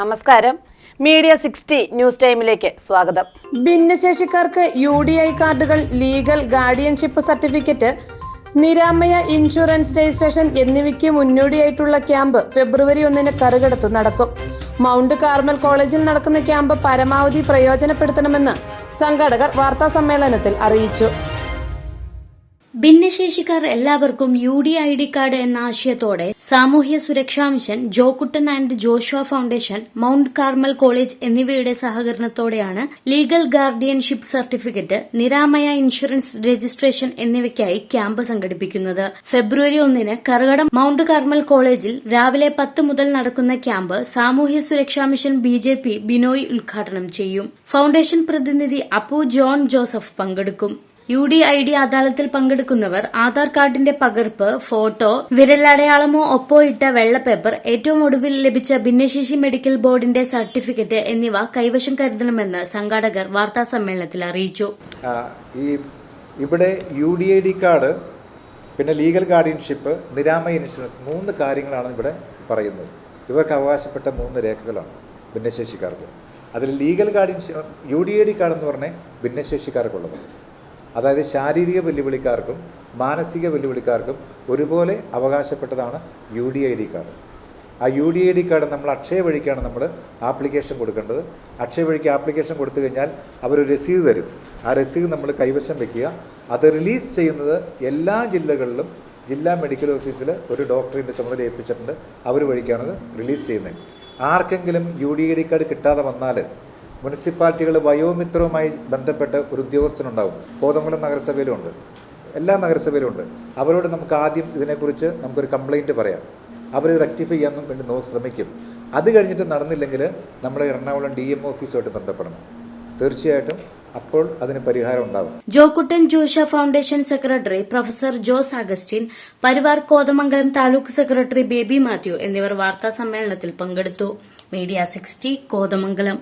നമസ്കാരം. Media sixty news ടൈമിലേക്ക് സ്വാഗതം. ഭിന്നശേഷിക്കാർക്ക് യു ഡി ഐ കാർഡുകൾ legal guardianship certificate Niramaya insurance registration എന്നിവയ്ക്ക് മുന്നോടിയായിട്ടുള്ള ക്യാമ്പ് ഫെബ്രുവരി ഒന്നിന് കറുകടത്ത് നടക്കും. മൗണ്ട് കാർമൽ കോളേജിൽ നടക്കുന്ന ക്യാമ്പ് പരമാവധി പ്രയോജനപ്പെടുത്തണമെന്ന് സംഘാടകർ വാർത്താ സമ്മേളനത്തിൽ അറിയിച്ചു. ഭിന്നശേഷിക്കാർ എല്ലാവർക്കും U D I D card എന്ന ആശയത്തോടെ സാമൂഹ്യ സുരക്ഷാ mission Jokuttan and Joshua foundation mount Carmel college എന്നിവയുടെ സഹകരണത്തോടെയാണ് legal guardianship certificate Niramaya insurance registration എന്നിവയ്ക്കായി ക്യാമ്പ് സംഘടിപ്പിക്കുന്നത്. ഫെബ്രുവരി ഒന്നിന് കറുകടം മൌണ്ട് കാർമൽ കോളേജിൽ രാവിലെ പത്ത് മുതൽ നടക്കുന്ന ക്യാമ്പ് സാമൂഹ്യ സുരക്ഷാ mission B J P Binoy ഉദ്ഘാടനം ചെയ്യും. ഫൗണ്ടേഷൻ പ്രതിനിധി അപ്പു ജോൺ ജോസഫ് പങ്കെടുക്കും. യു ഡി ഐ ഡി അദാലത്തിൽ പങ്കെടുക്കുന്നവർ ആധാർ കാർഡിന്റെ പകർപ്പ് ഫോട്ടോ വിരലടയാളമോ ഒപ്പോ ഇട്ട വെള്ള പേപ്പർ ഏറ്റവും ഒടുവിൽ ലഭിച്ച ഭിന്നശേഷി മെഡിക്കൽ ബോർഡിന്റെ സർട്ടിഫിക്കറ്റ് എന്നിവ കൈവശം കരുതണമെന്ന് സംഘാടകർ വാർത്താ സമ്മേളനത്തിൽ അറിയിച്ചു. ഇവിടെ U D I D card പിന്നെ ലീഗൽ ഗാർഡിയൻഷിപ്പ് നിരാമ ഇൻഷുറൻസ് മൂന്ന് കാര്യങ്ങളാണ് ഇവിടെ പറയുന്നത്. ഇവർക്ക് അവകാശപ്പെട്ട മൂന്ന് രേഖകളാണ് ഭിന്നശേഷിക്കാർക്ക്. അതിൽ legal guardianship U D I D card എന്ന് പറഞ്ഞാൽ ഭിന്നശേഷിക്കാർക്കുള്ളത്. അതായത് ശാരീരിക വെല്ലുവിളിക്കാർക്കും മാനസിക വെല്ലുവിളിക്കാർക്കും ഒരുപോലെ അവകാശപ്പെട്ടതാണ് U D I D card. ആ U D I D card നമ്മൾ അക്ഷയ വഴിക്കാണ് നമ്മൾ ആപ്ലിക്കേഷൻ കൊടുക്കേണ്ടത്. അക്ഷയ വഴിക്ക് ആപ്ലിക്കേഷൻ കൊടുത്തു കഴിഞ്ഞാൽ അവരൊരു രസീത് തരും. ആ രസീത് നമ്മൾ കൈവശം വെക്കുക. അത് റിലീസ് ചെയ്യുന്നത് എല്ലാ ജില്ലകളിലും ജില്ലാ മെഡിക്കൽ ഓഫീസിൽ ഒരു ഡോക്ടറിന്റെ ചുമതല ഏൽപ്പിച്ചിട്ടുണ്ട്. അവർ വഴിക്കാണത് റിലീസ് ചെയ്യുന്നത്. ആർക്കെങ്കിലും U D I D card കിട്ടാതെ വന്നാൽ മുനിസിപ്പാലിറ്റികൾ വയോമിത്രവുമായി ബന്ധപ്പെട്ട ഒരു ഉദ്യോഗസ്ഥനുണ്ടാവും. കോതമംഗലം നഗരസഭയിലും ഉണ്ട് എല്ലാ നഗരസഭയിലും ഉണ്ട് അവരോട് നമുക്ക് ആദ്യം ഇതിനെക്കുറിച്ച് നമുക്കൊരു കംപ്ലൈന്റ് പറയാം. അവർ റെക്ടിഫൈ ചെയ്യാൻ വേണ്ടി നോ ശ്രമിക്കും. അത് കഴിഞ്ഞിട്ട് നടന്നില്ലെങ്കിൽ നമ്മൾ എറണാകുളം ഡി എം ഓഫീസുമായിട്ട് ബന്ധപ്പെടണം. തീർച്ചയായിട്ടും അപ്പോൾ അതിന് പരിഹാരം ഉണ്ടാകും Jokuttan Joshua foundation secretary professor Jose Augustine Parivar Kothamangalam taluk secretary Baby Mathew എന്നിവർ വാർത്താ സമ്മേളനത്തിൽ പങ്കെടുത്തു. Media sixty Kothamangalam.